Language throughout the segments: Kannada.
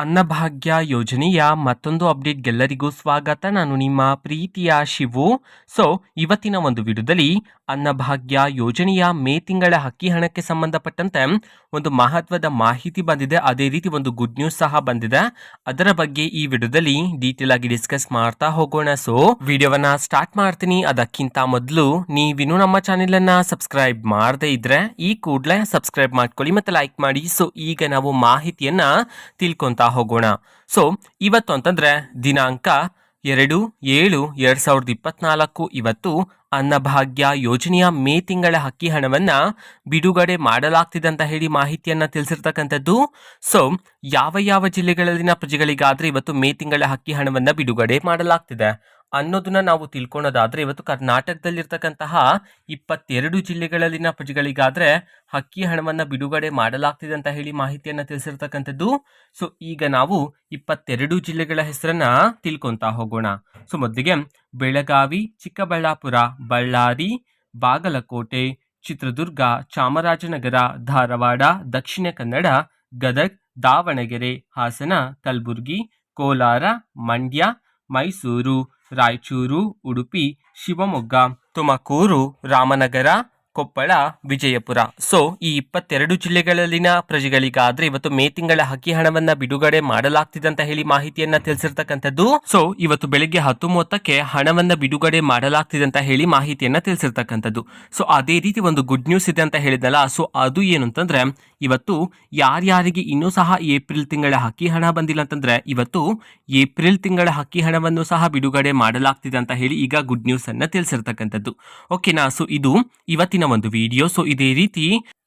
ಅನ್ನಭಾಗ್ಯ ಯೋಜನೆಯ ಮತ್ತೊಂದು ಅಪ್ಡೇಟ್ಗೆಲ್ಲರಿಗೂ ಸ್ವಾಗತ. ನಾನು ನಿಮ್ಮ ಪ್ರೀತಿಯ ಶಿವು. ಸೊ ಇವತ್ತಿನ ಒಂದು ವಿಡಿಯೋದಲ್ಲಿ ಅನ್ನಭಾಗ್ಯ ಯೋಜನೆಯ ಮೇ ತಿಂಗಳ ಹಕ್ಕಿ ಹಣಕ್ಕೆ ಸಂಬಂಧಪಟ್ಟಂತೆ ಒಂದು ಮಹತ್ವದ ಮಾಹಿತಿ ಬಂದಿದೆ. ಅದೇ ರೀತಿ ಒಂದು ಗುಡ್ ನ್ಯೂಸ್ ಸಹ ಬಂದಿದೆ. ಅದರ ಬಗ್ಗೆ ಈ ವಿಡಿಯೋದಲ್ಲಿ ಡೀಟೇಲ್ ಆಗಿ ಡಿಸ್ಕಸ್ ಮಾಡ್ತಾ ಹೋಗೋಣ. ಸೊ ವಿಡಿಯೋವನ್ನ ಸ್ಟಾರ್ಟ್ ಮಾಡ್ತೀನಿ. ಅದಕ್ಕಿಂತ ಮೊದಲು ನೀವಿನ್ನೂ ನಮ್ಮ ಚಾನೆಲ್ ಅನ್ನ ಸಬ್ಸ್ಕ್ರೈಬ್ ಮಾಡದೇ ಇದ್ರೆ ಈ ಕೂಡಲೇ ಸಬ್ಸ್ಕ್ರೈಬ್ ಮಾಡ್ಕೊಳ್ಳಿ ಮತ್ತೆ ಲೈಕ್ ಮಾಡಿ. ಸೊ ಈಗ ನಾವು ಮಾಹಿತಿಯನ್ನ ತಿಳ್ಕೊಂತ ಹೋಗೋಣ. ಸೊ ಇವತ್ತು ಅಂತಂದ್ರೆ ದಿನಾಂಕ ಎರಡು, ಏಳು, ಎರಡ್ ಸಾವಿರದ ಇಪ್ಪತ್ನಾಲ್ಕು. ಇವತ್ತು ಅನ್ನಭಾಗ್ಯ ಯೋಜನೆಯ ಮೇ ತಿಂಗಳ ಅಕ್ಕಿ ಹಣವನ್ನ ಬಿಡುಗಡೆ ಮಾಡಲಾಗ್ತಿದೆ ಅಂತ ಹೇಳಿ ಮಾಹಿತಿಯನ್ನು ತಿಳಿಸಿರ್ತಕ್ಕಂಥದ್ದು. ಸೊ ಯಾವ ಯಾವ ಜಿಲ್ಲೆಗಳಲ್ಲಿನ ಪ್ರಜೆಗಳಿಗಾದ್ರೆ ಇವತ್ತು ಮೇ ತಿಂಗಳ ಅಕ್ಕಿ ಹಣವನ್ನ ಬಿಡುಗಡೆ ಮಾಡಲಾಗ್ತಿದೆ. ಅನ್ನೋದನ್ನ ನಾವು ತಿಳ್ಕೊಳ್ಳೋದಾದ್ರೆ ಇವತ್ತು ಕರ್ನಾಟಕದಲ್ಲಿರ್ತಕ್ಕಂತಹ ಇಪ್ಪತ್ತೆರಡು ಜಿಲ್ಲೆಗಳಲ್ಲಿನ ಪ್ರಜೆಗಳಿಗಾದ್ರೆ ಅಕ್ಕಿ ಹಣವನ್ನ ಬಿಡುಗಡೆ ಮಾಡಲಾಗ್ತಿದೆ ಅಂತ ಹೇಳಿ ಮಾಹಿತಿಯನ್ನು ತಿಳಿಸಿರ್ತಕ್ಕಂಥದ್ದು. ಸೊ ಈಗ ನಾವು ಇಪ್ಪತ್ತೆರಡು ಜಿಲ್ಲೆಗಳ ಹೆಸರನ್ನ ತಿಳ್ಕೊತಾ ಹೋಗೋಣ. ಸೊ ಮೊದಲಿಗೆ ಬೆಳಗಾವಿ, ಚಿಕ್ಕಬಳ್ಳಾಪುರ, ಬಳ್ಳಾರಿ, ಬಾಗಲಕೋಟೆ, ಚಿತ್ರದುರ್ಗ, ಚಾಮರಾಜನಗರ, ಧಾರವಾಡ, ದಕ್ಷಿಣ ಕನ್ನಡ, ಗದಗ್, ದಾವಣಗೆರೆ, ಹಾಸನ, ಕಲಬುರಗಿ, ಕೋಲಾರ, ಮಂಡ್ಯ ಮೈಸೂರು ರಾಯಚೂರು ಉಡುಪಿ ಶಿವಮೊಗ್ಗ ತುಮಕೂರು ರಾಮನಗರ ಕೊಪ್ಪಳ, ವಿಜಯಪುರ. ಸೊ, ಈ ಇಪ್ಪತ್ತೆರಡು ಜಿಲ್ಲೆಗಳಲ್ಲಿನ ಪ್ರಜೆಗಳಿಗಾದ್ರೆ ಇವತ್ತು ಮೇ ತಿಂಗಳ ಹಕ್ಕಿ ಹಣವನ್ನ ಬಿಡುಗಡೆ ಮಾಡಲಾಗ್ತಿದೆ ಅಂತ ಹೇಳಿ ಮಾಹಿತಿಯನ್ನ ತಿಳಿಸಿರ್ತಕ್ಕಂಥದ್ದು. ಸೊ, ಇವತ್ತು ಬೆಳಿಗ್ಗೆ ಹತ್ತು ಮೂವತ್ತಕ್ಕೆ ಹಣವನ್ನ ಬಿಡುಗಡೆ ಮಾಡಲಾಗ್ತಿದೆ ಅಂತ ಹೇಳಿ ಮಾಹಿತಿಯನ್ನ ತಿಳಿಸಿರ್ತಕ್ಕಂಥದ್ದು. ಸೊ, ಅದೇ ರೀತಿ ಒಂದು ಗುಡ್ ನ್ಯೂಸ್ ಇದೆ ಅಂತ ಹೇಳಿದ್ನಲ್ಲ, ಸೊ, ಅದು ಏನು ಅಂತಂದ್ರೆ ಇವತ್ತು ಯಾರ್ಯಾರಿಗೆ ಇನ್ನೂ ಸಹ ಏಪ್ರಿಲ್ ತಿಂಗಳ ಹಕ್ಕಿ ಹಣ ಬಂದಿಲ್ಲ ಅಂತಂದ್ರೆ, ಇವತ್ತು ಏಪ್ರಿಲ್ ತಿಂಗಳ ಹಕ್ಕಿ ಹಣವನ್ನು ಸಹ ಬಿಡುಗಡೆ ಮಾಡಲಾಗ್ತಿದೆ ಅಂತ ಹೇಳಿ ಈಗ ಗುಡ್ ನ್ಯೂಸ್ ಅನ್ನ ತಿಳಿಸಿರ್ತಕ್ಕಂಥದ್ದು. ಓಕೆನಾ ಸೊ, ಇದು ಇವತ್ತಿನ ಒಂದು ವಿಡಿಯೋ ಸೊ ಇದೇ ರೀತಿ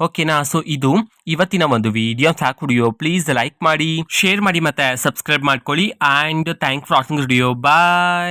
ಓಕೆನಾ? ಸೊ ಇದು ಇವತ್ತಿನ ಒಂದು ವಿಡಿಯೋ ಸಾಕು ವಿಡಿಯೋ ಪ್ಲೀಸ್ ಲೈಕ್ ಮಾಡಿ ಶೇರ್ ಮಾಡಿ ಮತ್ತೆ ಸಬ್ಸ್ಕ್ರೈಬ್ ಮಾಡ್ಕೊಳ್ಳಿ. And thank for watching video bye